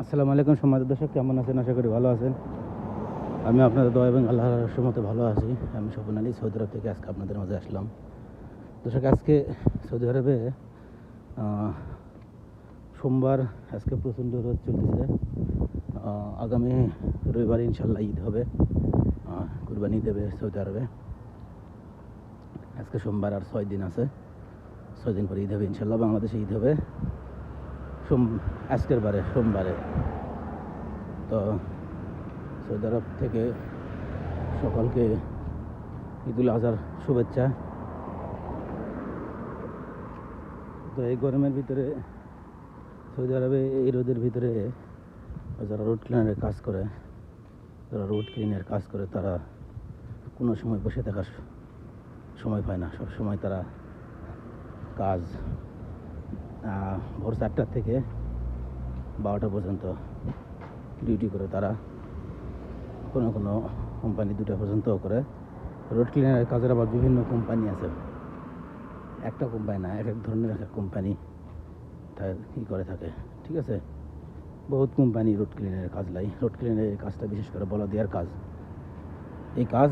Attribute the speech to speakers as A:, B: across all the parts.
A: আসসালামু আলাইকুম সমাজ দর্শক, কেমন আছেন? আশা করি ভালো আছেন। আমি আপনাদের দোয়া এবং আল্লাহর রহমতে ভালো আছি। আমি স্বপন আলী, সৌদি আরব থেকে আজকে আপনাদের মাঝে আসলাম। দর্শক, আজকে সৌদি আরবে সোমবার আজকে প্রচণ্ড রোদ চলতেছে। আগামী রবিবার ইনশাল্লাহ ঈদ হবে। কুরবানি দেবে সৌদি আরবে। আজকে সোমবার আর ছয় দিন আছে। ছয় দিন পরে ঈদ হবে ইনশাল্লাহ বাংলাদেশে ঈদ হবে। সোম, আজকের বারে, সোমবারে। তো সৌদি আরব থেকে সকলকে ঈদুল আজহার শুভেচ্ছা। তো এই গরমের ভিতরে, সৌদি আরবে এই রোদের ভিতরে যারা রোড ক্লিনারের কাজ করে, যারা রোড ক্লিনের কাজ করে, তারা কোনো সময় বসে থাকার সময় পায় না। সব সময় তারা কাজ ভোর চারটার থেকে বারোটা পর্যন্ত ডিউটি করে তারা। কোনো কোনো কোম্পানি দুটা পর্যন্তও করে। রোড ক্লিনারের কাজের আবার বিভিন্ন কোম্পানি আছে। একটা কোম্পানি না, এক এক ধরনের এক এক কোম্পানি ই করে থাকে। ঠিক আছে? বহুত কোম্পানি রোড ক্লিনারের কাজ লাই। রোড ক্লিনারের কাজটা বিশেষ করে বলা দেওয়ার কাজ। এই কাজ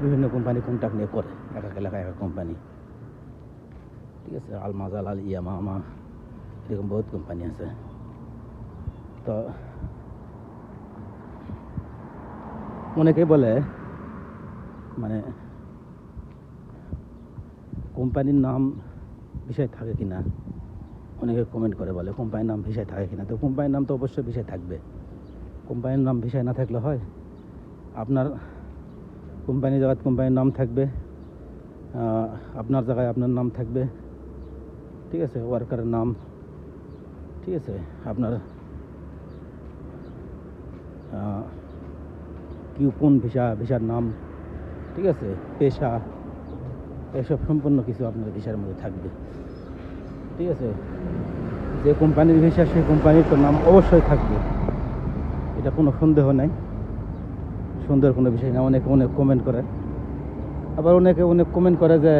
A: বিভিন্ন কোম্পানি কন্ট্যাক্ট নিয়ে করে। এক এক এলাকায় এক এক কোম্পানি ঠিক আছে, আল মাজাল, আল ইয়ামা আমা এরকম বহুত কোম্পানি আছে। তো অনেকে বলে মানে কোম্পানির নাম বিষয় থাকে কিনা? অনেকে কমেন্ট করে বলে কোম্পানির নাম বিষয় থাকে কিনা? তো কোম্পানির নাম তো অবশ্যই বিষয় থাকবে। কোম্পানির নাম বিষয় না থাকলে হয়। আপনার কোম্পানি জায়গায় কোম্পানির নাম থাকবে আপনার জায়গায় আপনার নাম থাকবে। ঠিক আছে ওয়ার্কারের নাম। ঠিক আছে আপনার আহ, কি কোন ভিসা ভিসার নাম। ঠিক আছে পেশা এসব সম্পূর্ণ কিছু আপনার ভিসার মধ্যে থাকবে। ঠিক আছে যে কোম্পানির ভিসা সেই কোম্পানির তো নাম অবশ্যই থাকবে। এটা কোনো সন্দেহ নাই। সুন্দর কোনো বিষয় না অনেকে অনেক কমেন্ট করে আবার অনেকে অনেক কমেন্ট করে যে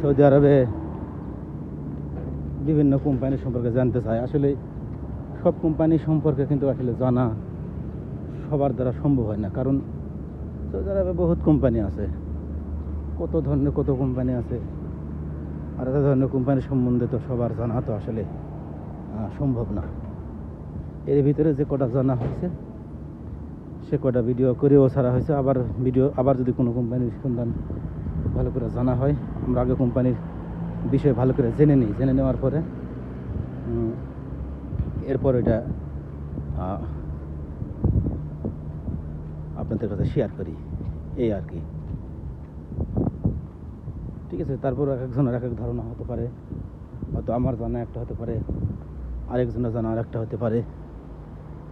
A: সৌদি আরবে বিভিন্ন কোম্পানি সম্পর্কে জানতে চায়। আসলে সব কোম্পানি সম্পর্কে কিন্তু আসলে জানা সবার দ্বারা সম্ভব হয় না। কারণ সৌদি আরবে বহুত কোম্পানি আছে। কত ধরনের কত কোম্পানি আছে, আর এত ধরনের কোম্পানি সম্বন্ধে তো সবার জানা তো আসলে সম্ভব না। এর ভিতরে যে কটা জানা হয়েছে, সে কটা ভিডিও করেও ছাড়া হয়েছে। আবার ভিডিও আবার যদি কোনো কোম্পানির সন্ধান ভালো করে জানা হয়। আমরা আগে কোম্পানির বিষয়ে ভালো করে জেনে নিই। জেনে নেওয়ার পরে এরপর এটা আপনাদের কাছে শেয়ার করি। এই আর কি। ঠিক আছে, তারপর এক একজনের এক এক ধারণা হতে পারে। হয়তো আমার জানা একটা হতে পারে, আরেকজনের জানা আর একটা হতে পারে।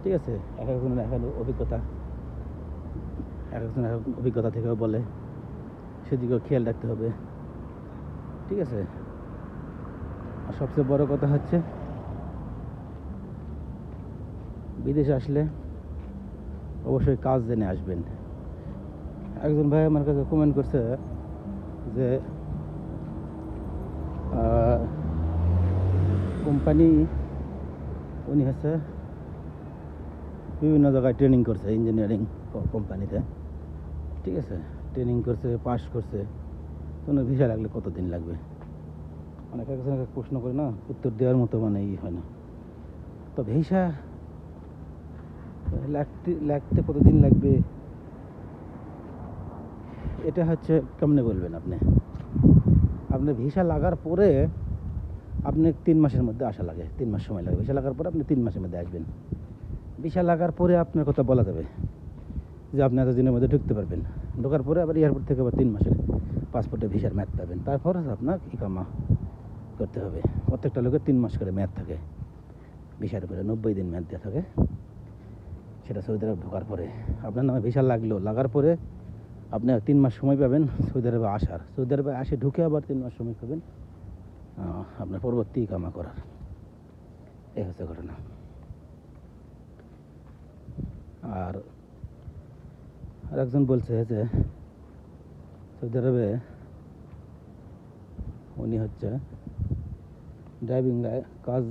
A: ঠিক আছে, এক একজনের এক অভিজ্ঞতা। এক একজনের এক এক অভিজ্ঞতা থেকেও বলে। সেদিকেও খেয়াল রাখতে হবে। ঠিক আছে? আর সবচেয়ে বড় কথা হচ্ছে, বিদেশে আসলে অবশ্যই কাজ জেনে আসবেন। একজন ভাই আমার কাছে কমেন্ট করছে যে কোম্পানি উনি হচ্ছে বিভিন্ন জায়গায় ট্রেনিং করছে ইঞ্জিনিয়ারিং কোম্পানিতে ঠিক আছে? ট্রেনিং করছে পাস করছে, কোনো ভিসা লাগলে কতদিন লাগবে? অনেক এক এক প্রশ্ন করে না, উত্তর দেওয়ার মতো মানে ই হয় না। তো ভিসা লাগতে লাগতে কতদিন লাগবে? এটা হচ্ছে কেমনে বলবেন আপনি? আপনি ভিসা লাগার পরে আপনি তিন মাসের মধ্যে আসা লাগে, তিন মাস সময় লাগে। ভিসা লাগার পরে আপনি তিন মাসের মধ্যে আসবেন। ভিসা লাগার পরে আপনার কথা বলা যাবে যে আপনি এতদিনের মধ্যে ঢুকতে পারবেন। ঢোকার পরে আবার এয়ারপোর্ট থেকে আবার তিন মাসের পাসপোর্টে ভিসার ম্যাথ পাবেন। তারপর আপনার ইকামা করতে হবে। প্রত্যেকটা লোকের তিন মাস করে ম্যাথ থাকে। ভিসার উপরে নব্বই দিন ম্যাথ দেওয়া থাকে। সেটা সৌদি আরব ঢোকার পরে। আপনার নামে ভিসা লাগল, লাগার পরে আপনি তিন মাস সময় পাবেন সৌদি আরবে আসার। সৌদি আরবে আসে ঢুকে আবার তিন মাস সময় পাবেন আপনার পরবর্তী কামা করার। এই হচ্ছে ঘটনা। আর আরেকজন বলছে যে সৌদি আরবে উনি হচ্ছে ড্রাইভিং কাজ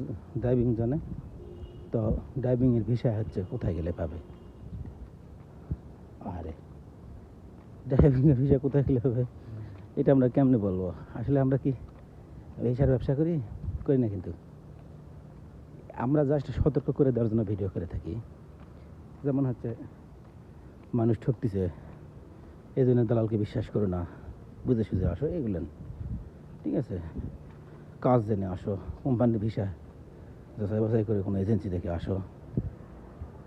A: ড্রাইভিং জানে, তো ড্রাইভিংয়ের ভিসা হচ্ছে কোথায় গেলে পাবে? আরে ড্রাইভিংয়ের বিষয় কোথায় গেলে হবে এটা আমরা কেমনে বলব? আসলে আমরা কি ভিসার ব্যবসা করি? করি না কিন্তু। আমরা জাস্ট সতর্ক করে দেওয়ার জন্য ভিডিও করে থাকি। যেমন হচ্ছে মানুষ ঠকতেছে এই জন্য দালালকে বিশ্বাস করো না। বুঝে সুঝে আসো এগুলেন ঠিক আছে? কাজ জেনে আসো, কোম্পানির ভিসা যাচাই বাছাই করে কোনো এজেন্সি থেকে আসো।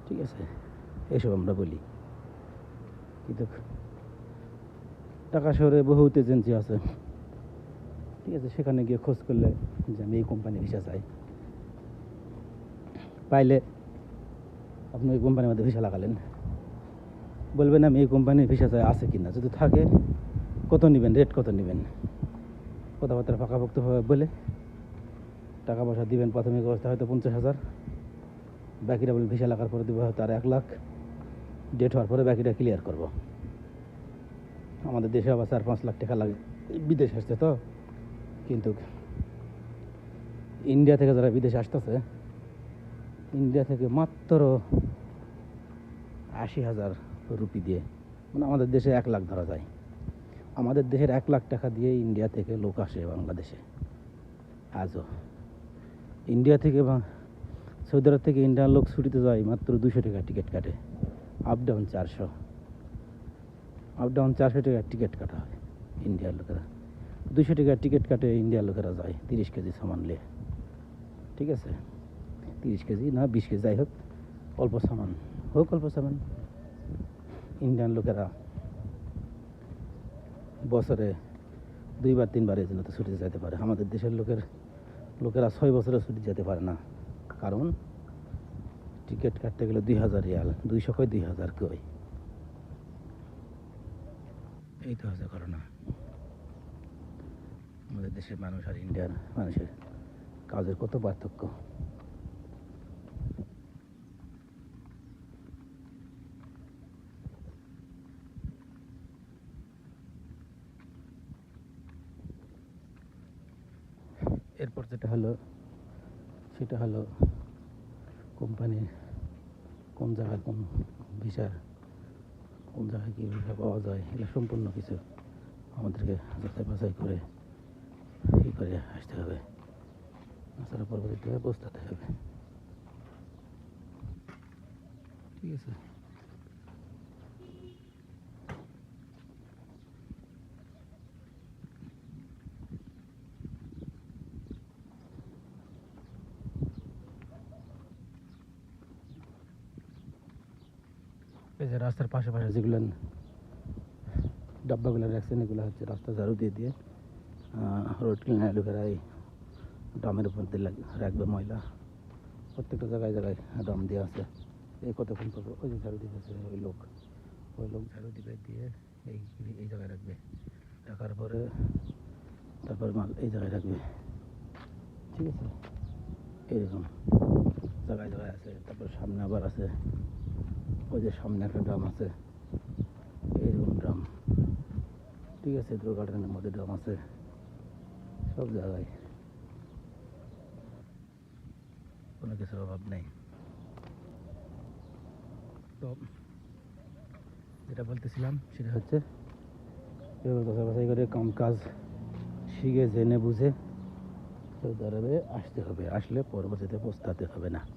A: ঠিক আছে? এসব আমরা বলি। কিন্তু ঢাকা শহরে বহুত এজেন্সি আছে। ঠিক আছে? সেখানে গিয়ে খোঁজ করলে যে আমি এই কোম্পানির ভিসা চাই। পাইলে আপনি ওই কোম্পানির মধ্যে ভিসা লাগালেন। বলবেন আমি এই কোম্পানির ভিসা চাই আছে কি না যদি থাকে, কত নেবেন? রেট কত নেবেন? কথাবার্তা পাকাপোক্তভাবে বলে টাকা পয়সা দিবেন প্রাথমিক অবস্থা হয়তো পঞ্চাশ হাজার। বাকিটা বলে ভিসা লাগার পরে দেবো, হয়তো আর এক লাখ। ডেট হওয়ার পরে বাকিটা ক্লিয়ার করব। আমাদের দেশে আবার চার পাঁচ লাখ টাকা লাগে। বিদেশ আসছে তো। কিন্তু ইন্ডিয়া থেকে যারা বিদেশে আসতেছে ইন্ডিয়া থেকে মাত্র আশি হাজার রুপি দিয়ে। মানে আমাদের দেশে এক লাখ ধরা যায়। আমাদের দেশের এক লাখ টাকা দিয়ে ইন্ডিয়া থেকে লোক আসে বাংলাদেশে। আজও। ইন্ডিয়া থেকে বা সৌদি আরব থেকে ইন্ডিয়ার লোক ছুটিতে যায় মাত্র দুশো টাকা টিকিট কাটে। আপ ডাউন চারশো। আপ ডাউন চারশো টাকার টিকিট কাটা হয় ইন্ডিয়ার লোকেরা। দুশো টাকার টিকিট কাটে ইন্ডিয়ার লোকেরা যায় তিরিশ কেজি সামান নিয়ে ঠিক আছে? তিরিশ কেজি না বিশ কেজি, যাই হোক, অল্প সামান। হোক অল্প সামান। ইন্ডিয়ান লোকেরা বছরে দুইবার, তিনবার এই জন্য তো ছুটিতে যেতে পারে। আমাদের দেশের লোকের, লোকেরা ছয় বছরে ছুটি যেতে পারে না। কারণ টিকিট কাটতে গেলে দুই হাজার রিয়াল, দুইশো কয়, দুই হাজার কই এই তো হচ্ছে ঘটনা। আমাদের দেশের মানুষ আর ইন্ডিয়ার মানুষের কাজের কত পার্থক্য? এরপর যেটা হলো, সেটা হলো কোম্পানি কোন জায়গায় কোন ভিসা কোন জায়গায় কী ভিসা পাওয়া যায়, এগুলো সম্পূর্ণ কিছু আমাদেরকে যাচাই বাছাই করে ই করে আসতে হবে। তাছাড়া পরবর্তীতে পৌঁছাতে হবে। ঠিক আছে। এই যে রাস্তার পাশে পাশে যেগুলো ডাব্বাগুলো রাখছেন, এগুলো হচ্ছে রাস্তা ঝাড়ু দিয়ে দিয়ে রোড ক্লিনার লোকেরা এই ড্রামের উপর দিয়ে রাখবে ময়লা। প্রত্যেকটা জায়গায় জায়গায় ড্রাম দিয়ে আছে। এই কতক্ষণ পর ওই যে ঝাড়ু দিতেছে ওই লোক। ওই লোক ঝাড়ু দিবে, দিয়ে এই এই জায়গায় রাখবে। রাখার পরে তারপর মাল এই জায়গায় রাখবে। ঠিক আছে? এরকম। জায়গায় জায়গায় আছে, তারপর সামনে আবার আছে। ওই যে সামনে একটা ড্রাম আছে। এইরকম ড্রাম। ঠিক আছে, দুর্ঘটনার মধ্যে ড্রাম আছে। সব জায়গায়। কোনো কিছুর অভাব নেই। তো যেটা বলতেছিলাম, সেটা হচ্ছে, এভাবে কথা বাছাই করে কম কাজ শিখে, জেনে, বুঝে সৌদি আরবে আসতে হবে। আসলে পরবর্তীতে পৌঁছাতে হবে না। তো